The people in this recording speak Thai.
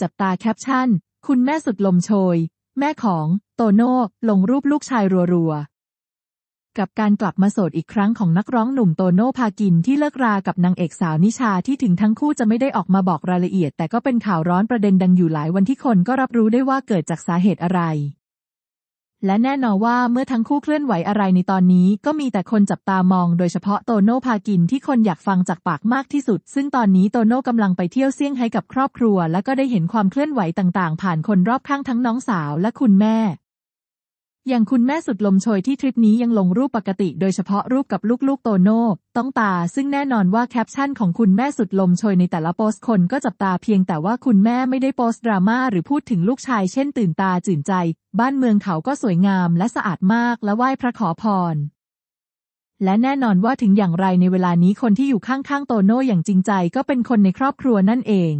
จับตาแคปชั่น คุณแม่สุดลมโชย แม่ของ โตโน่ ลงรูปลูกชายรัวๆ กับการกลับมาโสดอีกครั้งของนักร้องหนุ่มโตโน่พากินที่เลิกรากับนางเอกสาวนิชาที่ถึงทั้งคู่จะไม่ได้ออกมาบอกรายละเอียด แต่ก็เป็นข่าวร้อนประเด็นดังอยู่หลายวันที่คนก็รับรู้ได้ว่าเกิดจากสาเหตุอะไร และแน่นอนว่าเมื่อทั้งคู่เคลื่อนไหวอะไรในตอนนี้ก็มีแต่คนจับตามองโดยเฉพาะโตโน่พากินที่คนอยากฟังจากปากมากที่สุด ซึ่งตอนนี้โตโน่กำลังไปเที่ยวเซี่ยงไฮ้กับครอบครัว และก็ได้เห็นความเคลื่อนไหวต่างๆ ผ่านคนรอบข้างทั้งน้องสาวและคุณแม่ อย่างคุณแม่สุดลมโชยที่ทริปนี้ยังลงรูปปกติ โดยเฉพาะรูปกับลูกๆโตโน่ต้องตา ซึ่งแน่นอนว่าแคปชั่นของคุณแม่สุดลมโชยในแต่ละโพสต์คนก็จับตาเพียงแต่ว่าคุณแม่ไม่ได้โพสต์ดราม่าหรือพูดถึงลูกชายเช่นตื่นตาจื่นใจ บ้านเมืองเขาก็สวยงามและสะอาดมากและไหว้พระขอพรและแน่นอนว่าถึงอย่างไรในเวลานี้คนที่อยู่ข้างๆโตโน่อย่างจริงใจก็เป็นคนในครอบครัวนั่นเอง